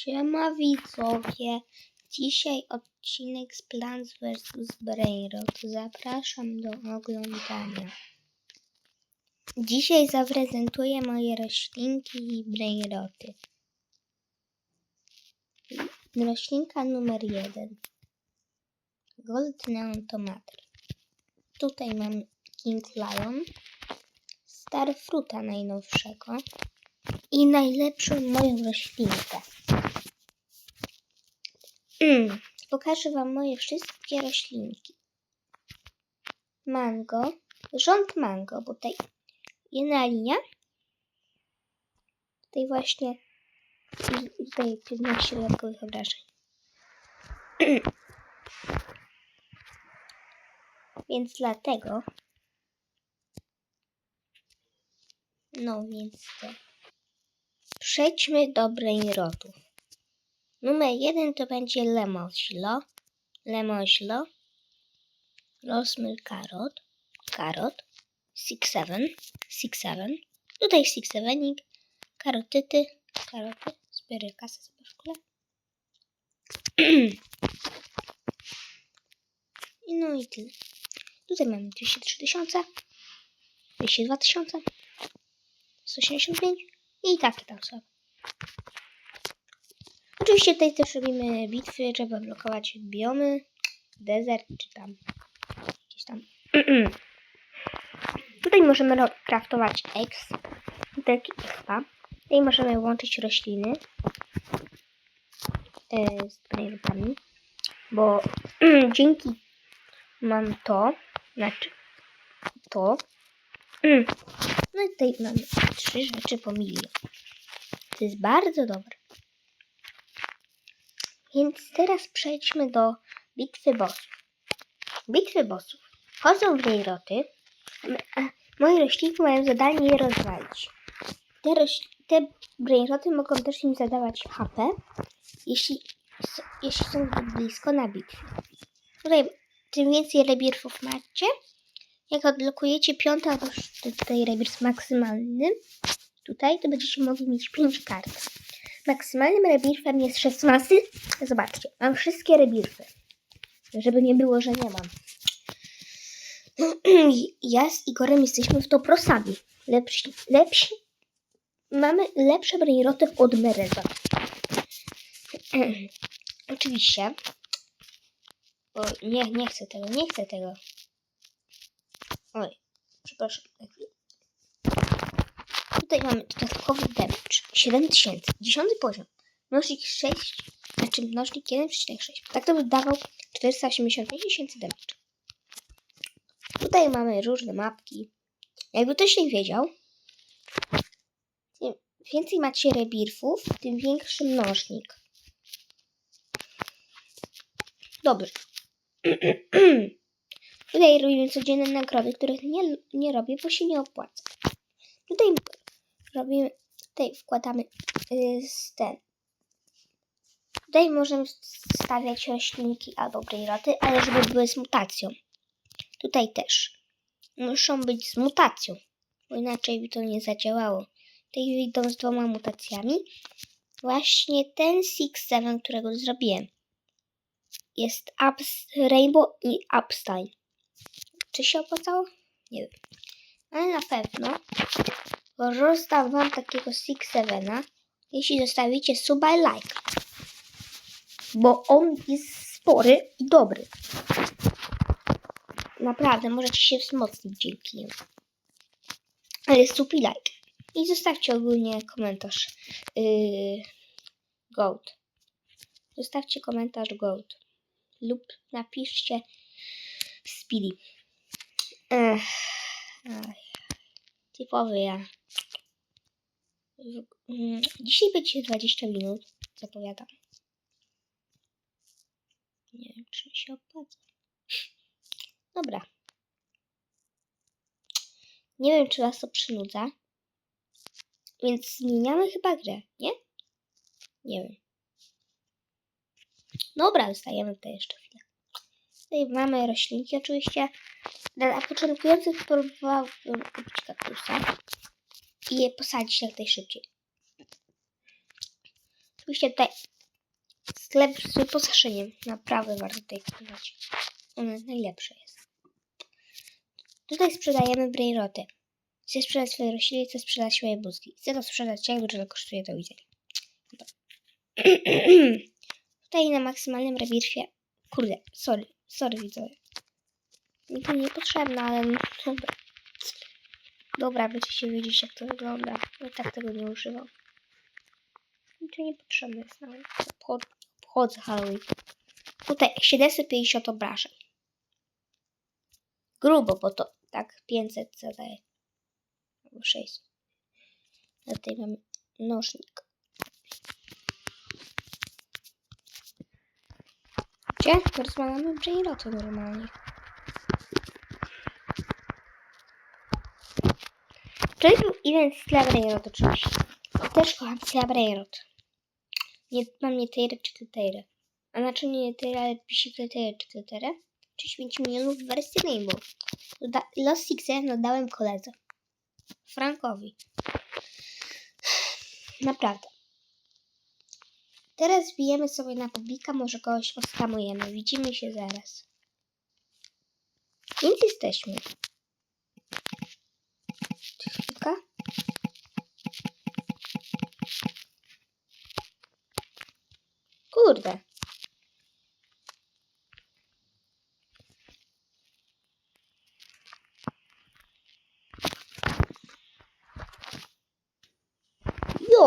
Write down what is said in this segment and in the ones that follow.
Siema widzowie, dzisiaj odcinek z Plants vs. Brainrot. Zapraszam do oglądania. Dzisiaj zaprezentuję moje roślinki i brainroty. Roślinka numer jeden. Gold Neon Tomater. Tutaj mam King Lion, Starfruta najnowszego i najlepszą moją roślinkę. Mm, pokażę Wam moje wszystkie roślinki. Mango, rząd mango, bo tutaj jedna linia. Tutaj właśnie tutaj 15 dodatkowych obrażeń. Więc dlatego. No więc to. Przejdźmy do brainrotów. Numer jeden to będzie lemoslo, lemoslo, rosmyl karot, karot, six seven, six seven, tutaj six sevenik, karotyty, karoty, zbierę kasę sobie w. I No i tyle. Tutaj mamy 203 tysiące, 202 tysiące, 185 i takie tam są. Oczywiście tutaj też robimy bitwy, trzeba blokować biomy, desert czy tam jakieś tam. tutaj możemy craftować X, tak expa. Tutaj możemy łączyć rośliny e, z brainrotami, bo dzięki mam to, znaczy to. No i tutaj mamy trzy rzeczy po milion. To jest bardzo dobre. Więc teraz przejdźmy do bitwy bossów. Bitwy bossów. Chodzą w niej roty. a Moje roślinki mają zadanie je rozwalić. Te, roś, te brainroty mogą też im zadawać HP, jeśli, jeśli są blisko na bitwie. Tutaj tym więcej rebirfów macie. Jak odblokujecie piąty albo tutaj rebirf maksymalnym, tutaj to będziecie mogli mieć 5 kart. Maksymalnym rebirfem jest 16. Zobaczcie, mam wszystkie rebirfy. Żeby nie było, że nie mam. Ja z Igorem jesteśmy w to prosami. Lepsi, lepsi. Mamy lepsze brainroty od Mereza. Oczywiście. O, nie, nie chcę tego, nie chcę tego. Oj, przepraszam. Tutaj mamy dodatkowy damage. 7000. 10 poziom. Mnożnik 6, znaczy mnożnik 1,6. Tak to by dawał 485 tysięcy damage. Tutaj mamy różne mapki. Jakby ktoś nie wiedział, im więcej macie rebirfów, tym większy mnożnik. Dobrze. Tutaj robimy codzienne nagrody, których nie, nie robię, bo się nie opłaca. Tutaj robimy, tutaj wkładamy y, z ten. Tutaj możemy stawiać roślinki albo brainroty, ale żeby były z mutacją. Tutaj też. Muszą być z mutacją, bo inaczej by to nie zadziałało. Tutaj idą z dwoma mutacjami. Właśnie ten Six Seven, którego zrobiłem. Jest Ups, Rainbow i Upstyle. Czy się opłacało? Nie wiem. Ale na pewno bo rozdam wam takiego Six Sevena, jeśli zostawicie suba i like. Bo on jest spory i dobry. Naprawdę, możecie się wzmocnić dzięki niemu. Ale sub i like. I zostawcie ogólnie komentarz. Yy, goat. Zostawcie komentarz goat. Lub napiszcie speedy. Ech. Typowy ja. Mm, Dzisiaj będzie 20 minut, zapowiadam. Nie wiem, czy się opłaca. Dobra. Nie wiem, czy was to przynudza. Więc zmieniamy chyba grę, nie? Nie wiem. Dobra, zostajemy tutaj jeszcze chwilę. Tutaj mamy roślinki oczywiście. Dla początkujących próbowałbym kupić kaktusa i je posadzić jak najszybciej. Oczywiście tutaj sklep z wyposażeniem. Naprawdę warto tutaj kupować. Ono najlepsze jest. Tutaj sprzedajemy brainroty. Chcę sprzedać swoje rośliny, chcę sprzedać swoje mózgi. Chcę to sprzedać, jak dużo kosztuje, to widzę. Tutaj na maksymalnym rebirfie. Kurde, sorry, sorry widzowie. Mi to niepotrzebne, ale no. Dobra, będziecie wiedzieć jak to wygląda. Ja tak tego nie używam. Mi to niepotrzebne jest nawet. Obchod- Obchodzę Halloween. Tutaj 750 obrażeń. Grubo, bo to tak 500 zadaje. Albo 600. A tutaj mamy nożnik. Gdzie? Rozmawiamy brainroty normalnie. Wczoraj był event Slabrainrot oczywiście. Też kocham Slabrainrot. Nie, mam nie Tejrę czy Kleterę. A znaczy nie Tejrę, ale pisze Kleterę czy Kleterę. 35 milionów w wersji Rainbow. Los Sixer no dałem koledze. Frankowi. Naprawdę. Teraz wbijemy sobie na publika, może kogoś oskamujemy. Widzimy się zaraz. Więc jesteśmy. Chwilka. Kurde.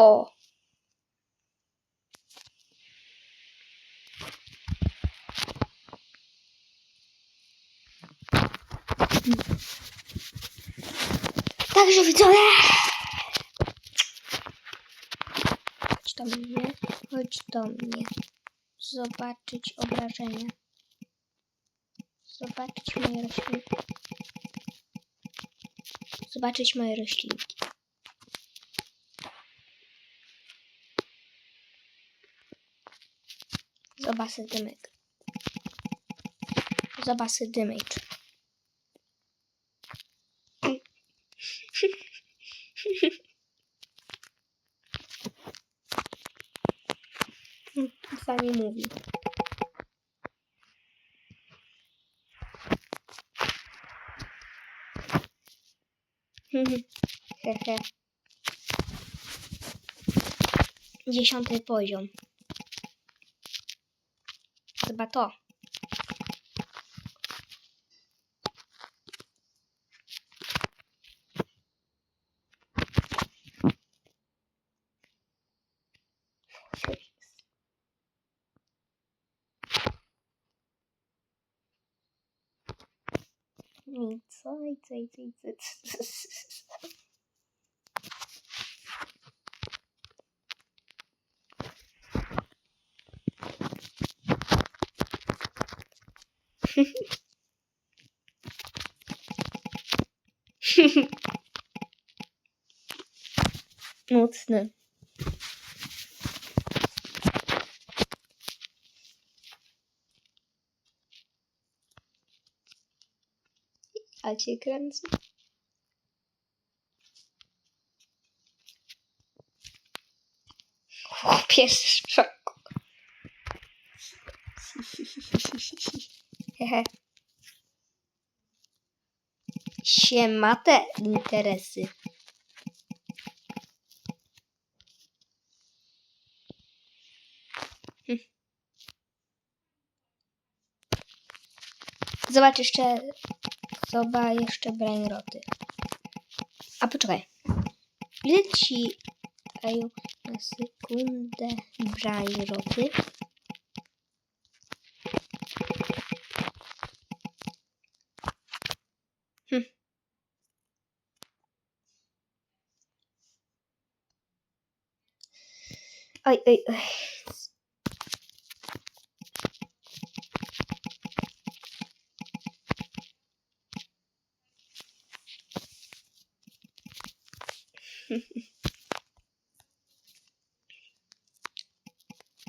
Jo. Także widzowie. Chodź do mnie. Chodź do mnie. Zobaczyć obrażenia. Zobaczyć moje roślinki. Zobaczyć moje roślinki. Zobaczę dymyk. Zobaczę dymycz. Z wami mówi. Hehe. Dziesiąty poziom. Chyba to. I co, i co, i co, i co. Mocny. A cię kręcę. Chłopiec w szoku. Hehe. Siema te interesy. Hm. Zobacz jeszcze. Zobacz jeszcze brainroty. A poczekaj. Ile dają na sekundę brainroty? Hm. Oj, oj, oj.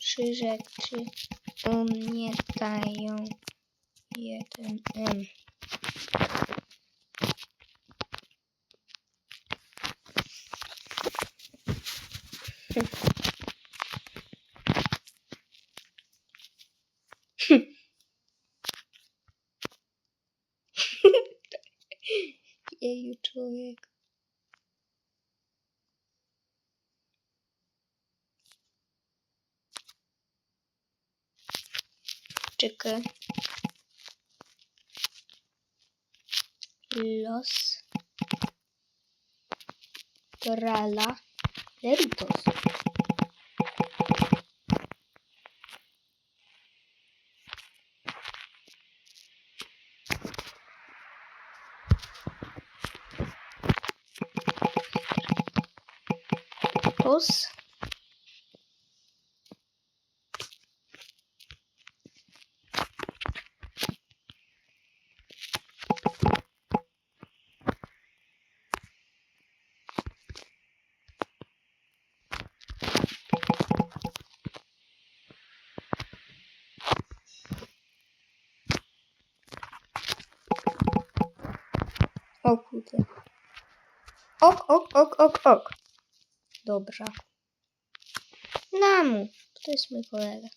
Trzy rzeczy u mnie dają jeden M. człowiek. Czekaj. Los. Trala. Deritos. Tos. O kurde. Ok, ok, ok, ok, ok. Dobrze. Namu. To jest mój kolega.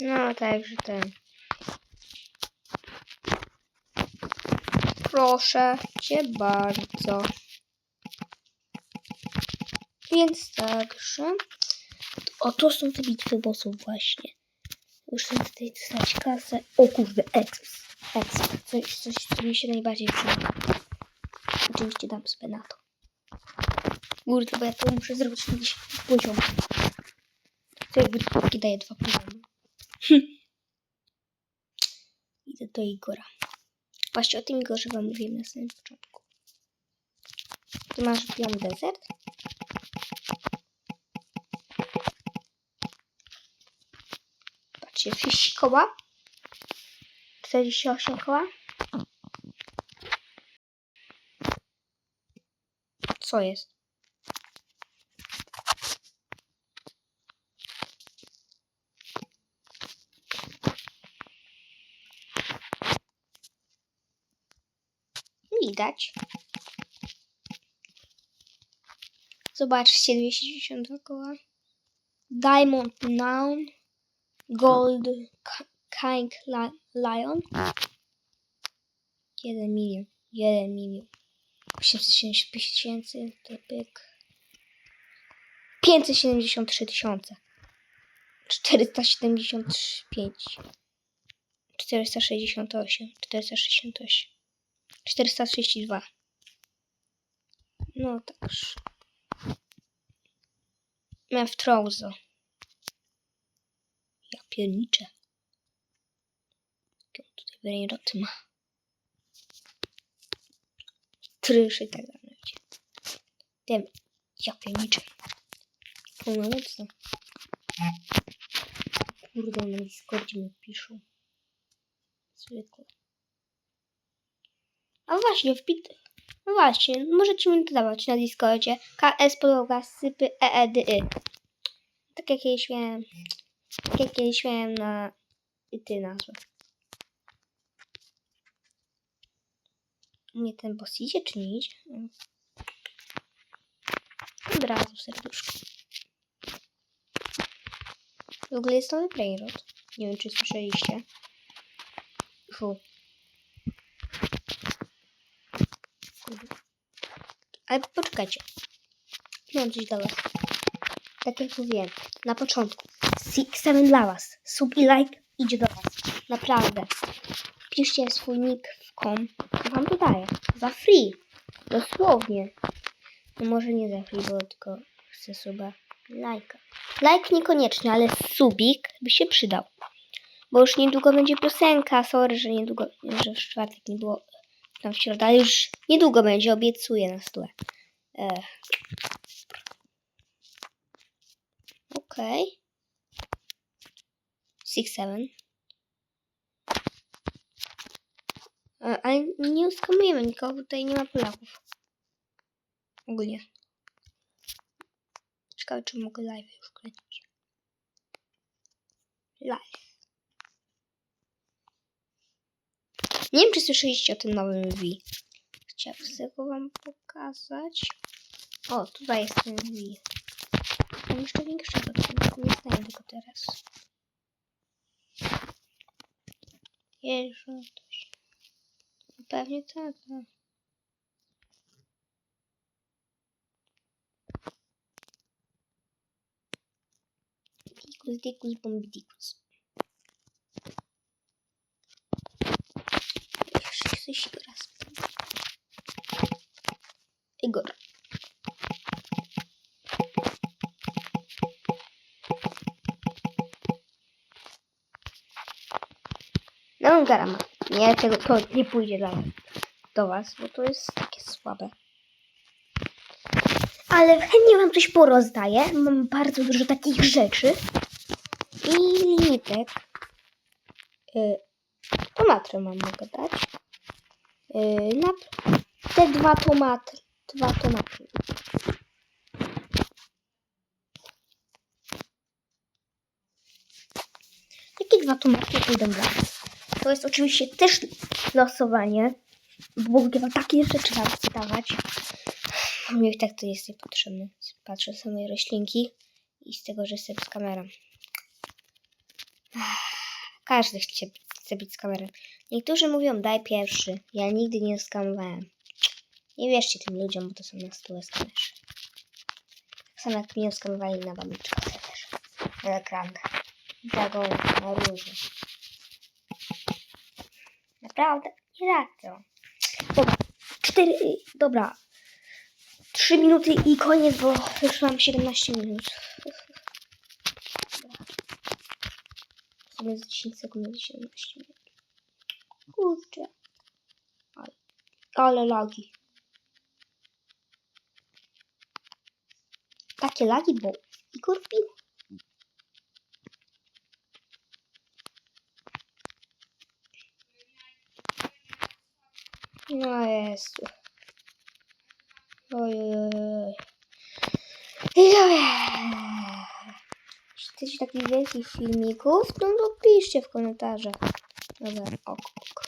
No, także ten. Proszę cię bardzo. Więc także. O, to są te bitwy bossów właśnie. Muszę tutaj dostać kasę. O kurde, exp. Exp. Coś, coś, co mi się najbardziej przyda. Oczywiście dam sobie na to. Kurde, bo ja to muszę zrobić 10 poziom. To jakby taki daje dwa poziomy. Idę do Igora. Właśnie o tym Igorze wam mówiłem na samym początku. Ty masz biały desert? Patrzcie, 30 koła. 48 koła. Co jest? Widać. Zobaczcie, 292 koła. Diamond Noun. Gold King Li- Lion. 1 milion. 1 milion. 875 tysięcy. To pyk. 573 tysiące. 475. 468. 468. 432. No także. Miałem w Trouzo. Ja pierniczę. Jakie on tutaj brainroty ma. Trysz i tak dalej. Wiem. Ja pierniczę. Pełnomocno. Kurde, na Discordzie mi piszą. Zwykle. A właśnie, wpit... No właśnie, możecie mi dodawać na Discordzie. KS podłoga sypy EEDY. Tak jak kiedyś miałem. Tak jak kiedyś miałem na i ty nazwę. Nie ten boss idzie, czy nie idzie? Od razu serduszko. W ogóle jest nowy Brainrot. Nie wiem, czy słyszeliście. Fu. Ale poczekajcie. Mam coś dla was. Tak jak mówiłem, na początku. Six Seven dla was. Sub i like idzie do was. Naprawdę. Piszcie swój nick w kom. To wam dodaję. Za free. Dosłownie. No może nie za free, bo tylko chcę suba. Lajka. Like niekoniecznie, ale subik by się przydał. Bo już niedługo będzie piosenka. Sorry, że niedługo, że w czwartek nie było tam w środę, ale już niedługo będzie, obiecuję na stole. E. Okej. Six, seven. Ale nie uskamujemy nikogo, tutaj nie ma Polaków. Ogólnie. Ciekawe, czy mogę live już kręcić. Live. Nie wiem, czy słyszeliście o tym nowym V. Chciałbym sobie go wam pokazać. O, tutaj jest ten V. Mam jeszcze większego, tylko nie znajdę go teraz. Się... pewnie tak. tak. Dikus, dikus, bombidikus. Jeszcze. No garama. Nie, tego to nie pójdzie do was, bo to jest takie słabe. Ale chętnie wam coś porozdaję. Mam bardzo dużo takich rzeczy. I limitek. Y, tomaty mam mogę dać. Y, na te dwa tomaty. Dwa tomaty. Jakie dwa tomaty pójdą dla was? To jest oczywiście też losowanie, bo takie rzeczy wam dawać. Mi i tak to jest niepotrzebne. Patrzę sobie moje roślinki i z tego, że jestem z kamerą. Każdy chce, chce być z kamerą. Niektórzy mówią, daj pierwszy. Ja nigdy nie skamowałem. Nie wierzcie tym ludziom, bo to są na stole skamerzy. Tak samo jak mnie skamowali na babiczkę też. Na ekrankę. Gołą, na różne. Naprawdę, nie radzą. Dobra, cztery, dobra. Trzy minuty i koniec, bo już mam 17 minut. Sobie z 10 sekund na 17 minut. Kurczę. Ale, lagi. Takie lagi, bo Igor wbił. No jest. Ojej. Jeśli chcecie takich wielkich filmików, no to piszcie w komentarzach. Dobra, ok, ok.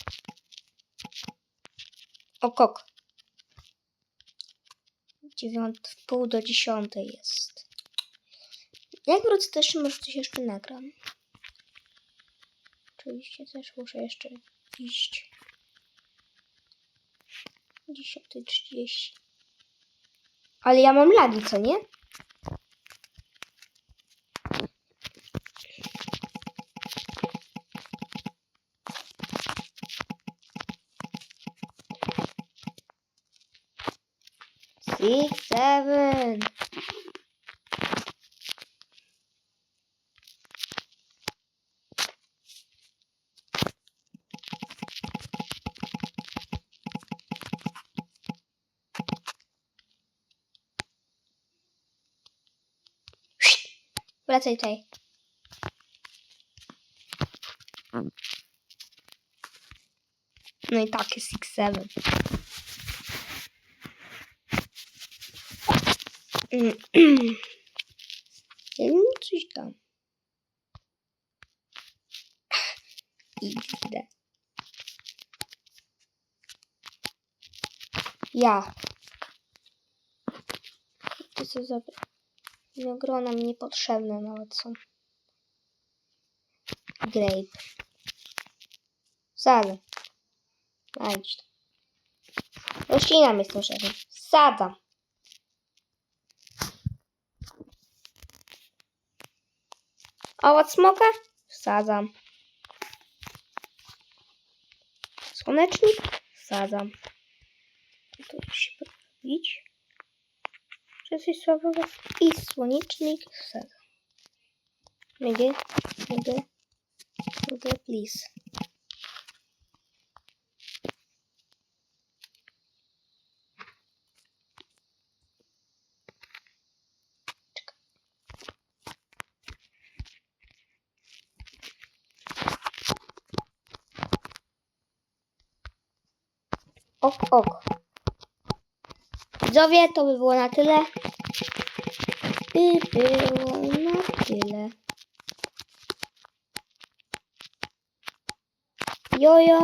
Ok, ok. Dziewiąt, w pół do dziesiątej jest. Jak wrócę, jeszcze może coś jeszcze nagram. Oczywiście też muszę jeszcze iść. 10.30. Ale ja mam lagi, co nie? Wracaj tutaj. No i tak jest X7. Mm. Ja wiem, coś tam. XD. Ja. Winogrona mi niepotrzebne nawet są. Grape. Sadzę. Znajdź to. Roślinami jestem szefem. Sadzam. Owoc smoka? Wsadzam. Słonecznik? Wsadzam. To już się poprawić. Czy coś słabego? I słonecznik wsadzam. Mogę? Mogę? Mogę, please. Ok, ok. Widzowie, to by było na tyle. By było na tyle. Jojo.